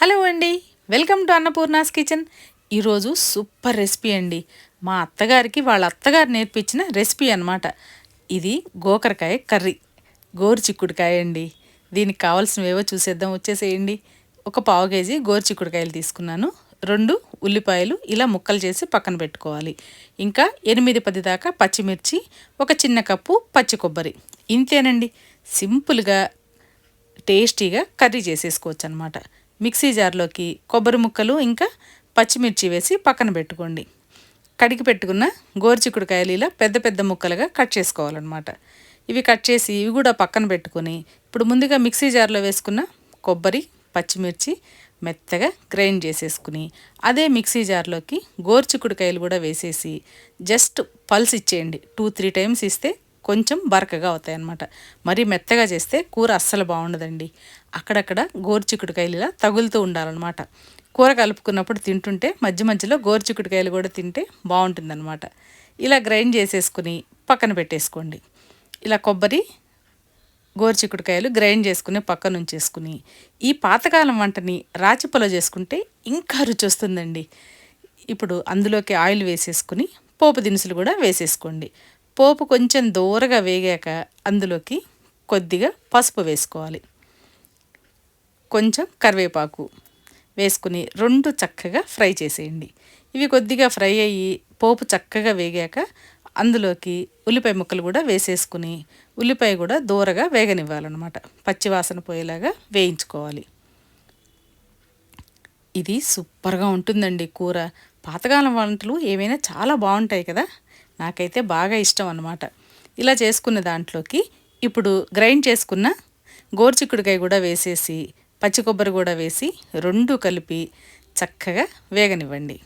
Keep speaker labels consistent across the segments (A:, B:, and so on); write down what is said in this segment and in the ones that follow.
A: Hello అండి. Welcome to Annapurna's kitchen. ఈరోజు super recipe అండి. మా అత్తగారికి వాళ్ళ అత్తగారు నేర్పించిన రెసిపీ అనమాట ఇది గోకరకాయ కర్రీ. గోరు చిక్కుడుకాయ అండి. దీనికి కావాల్సినవేవో చూసేద్దాం వచ్చేసేయండి. ఒక పావు కేజీ గోరు చిక్కుడుకాయలు తీసుకున్నాను. రెండు ఉల్లిపాయలు ఇలా ముక్కలు చేసి పక్కన పెట్టుకోవాలి. ఇంకా ఎనిమిది పది దాకా పచ్చిమిర్చి ఒక చిన్న కప్పు పచ్చి కొబ్బరి. ఇంతేనండి. సింపుల్గా టేస్టీగా కర్రీ చేసేసుకోవచ్చు అనమాట మిక్సీ జార్లోకి కొబ్బరి ముక్కలు ఇంకా పచ్చిమిర్చి వేసి పక్కన పెట్టుకోండి. కడిగి పెట్టుకున్న గోరుచిక్కుడుకాయలు ఇలా పెద్ద పెద్ద ముక్కలుగా కట్ చేసుకోవాలన్నమాట. ఇవి కట్ చేసి ఇవి కూడా పక్కన పెట్టుకొని ఇప్పుడు ముందుగా మిక్సీ జార్లో వేసుకున్న కొబ్బరి పచ్చిమిర్చి మెత్తగా గ్రైండ్ చేసేసుకుని అదే మిక్సీ జార్లోకి గోరుచిక్కుడుకాయలు కూడా వేసేసి జస్ట్ పల్స్ ఇచ్చేయండి. టూ త్రీ టైమ్స్ ఇస్తే కొంచెం బరకగా అవుతాయి అన్నమాట మరీ మెత్తగా చేస్తే కూర అస్సలు బాగుండదండి. అక్కడక్కడ గోరుచిక్కుడుకాయలు ఇలా తగులుతూ ఉండాలన్నమాట. కూర కలుపుకున్నప్పుడు తింటుంటే మధ్య మధ్యలో గోరుచిక్కుడుకాయలు కూడా తింటే బాగుంటుందన్నమాట. ఇలా గ్రైండ్ చేసేసుకుని పక్కన పెట్టేసుకోండి. ఇలా కొబ్బరి గోరుచిక్కుడుకాయలు గ్రైండ్ చేసుకుని పక్కన ఉంచేసుకుని ఈ పాతకాలం వంటని రాచిపొల చేసుకుంటే ఇంకా రుచి వస్తుందండి. ఇప్పుడు అందులోకి ఆయిల్ వేసేసుకుని పోపు దినుసులు కూడా వేసేసుకోండి. పోపు కొంచెం దూరగా వేగాక అందులోకి కొద్దిగా పసుపు వేసుకోవాలి. కొంచెం కరివేపాకు వేసుకుని రెండు చక్కగా ఫ్రై చేసేయండి. ఇవి కొద్దిగా ఫ్రై అయ్యి పోపు చక్కగా వేగాక అందులోకి ఉల్లిపాయ ముక్కలు కూడా వేసేసుకుని ఉల్లిపాయ కూడా దూరగా వేగనివ్వాలన్నమాట. పచ్చివాసన పోయేలాగా వేయించుకోవాలి. ఇది సూపర్గా ఉంటుందండి కూర. పాతకాలం వంటలు ఏవైనా చాలా బాగుంటాయి కదా? నాకైతే బాగా ఇష్టం అనమాట ఇలా చేసుకున్న దాంట్లోకి ఇప్పుడు గ్రైండ్ చేసుకున్న గోరుచిక్కుడుకాయ కూడా వేసేసి పచ్చి కొబ్బరి కూడా వేసి రెండు కలిపి చక్కగా వేగనివ్వండి.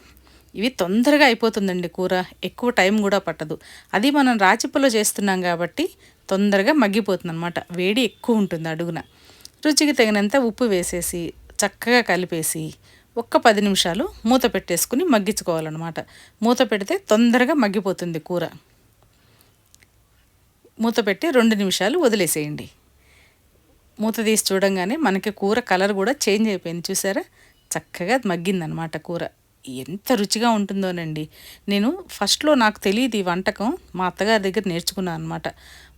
A: ఇవి తొందరగా అయిపోతుందండి కూర. ఎక్కువ టైం కూడా పట్టదు. అది మనం రాచిప్పలో చేస్తున్నాం కాబట్టి తొందరగా మగ్గిపోతుంది అనమాట వేడి ఎక్కువ ఉంటుంది అడుగున. రుచికి తగినంత ఉప్పు వేసేసి చక్కగా కలిపేసి ఒక్క పది నిమిషాలు మూత పెట్టేసుకుని మగ్గించుకోవాలన్నమాట. మూత పెడితే తొందరగా మగ్గిపోతుంది కూర. మూత పెట్టి రెండు నిమిషాలు వదిలేసేయండి. మూత తీసి చూడంగానే మనకి కూర కలర్ కూడా చేంజ్ అయిపోయింది. చూసారా? చక్కగా మగ్గిందనమాట కూర. ఎంత రుచిగా ఉంటుందోనండి. నేను ఫస్ట్లో నాకు తెలియదు ఈ వంటకం. మా అత్తగారి దగ్గర నేర్చుకున్నాను అనమాట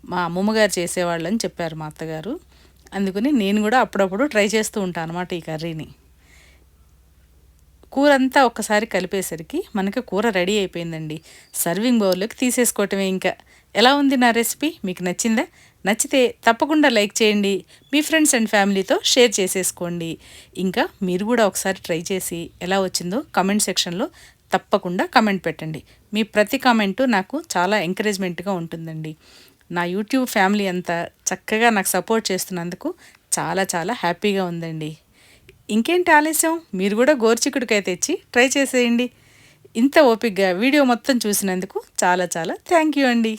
A: మా అమ్మమ్మగారు చేసేవాళ్ళని చెప్పారు మా అత్తగారు. అందుకని నేను కూడా అప్పుడప్పుడు ట్రై చేస్తూ ఉంటాను అనమాట ఈ కర్రీని. కూర అంతా ఒక్కసారి కలిపేసరికి మనకి కూర రెడీ అయిపోయిందండి. సర్వింగ్ బౌల్లోకి తీసేసుకోవటమే ఇంకా. ఎలా ఉంది నా రెసిపీ మీకు నచ్చిందా? నచ్చితే తప్పకుండా లైక్ చేయండి. మీ ఫ్రెండ్స్ అండ్ ఫ్యామిలీతో షేర్ చేసేసుకోండి. ఇంకా మీరు కూడా ఒకసారి ట్రై చేసి ఎలా వచ్చిందో కమెంట్ సెక్షన్లో తప్పకుండా కమెంట్ పెట్టండి. మీ ప్రతి కామెంటు నాకు చాలా ఎంకరేజ్మెంట్గా ఉంటుందండి. నా యూట్యూబ్ ఫ్యామిలీ అంతా చక్కగా నాకు సపోర్ట్ చేస్తున్నందుకు చాలా చాలా హ్యాపీగా ఉందండి. ఇంకేంటి ఆలస్యం? మీరు కూడా గోర్చికుడికాయ తెచ్చి ట్రై చేసేయండి. ఇంత ఓపిక్గా వీడియో మొత్తం చూసినందుకు చాలా చాలా థ్యాంక్ యూ అండి.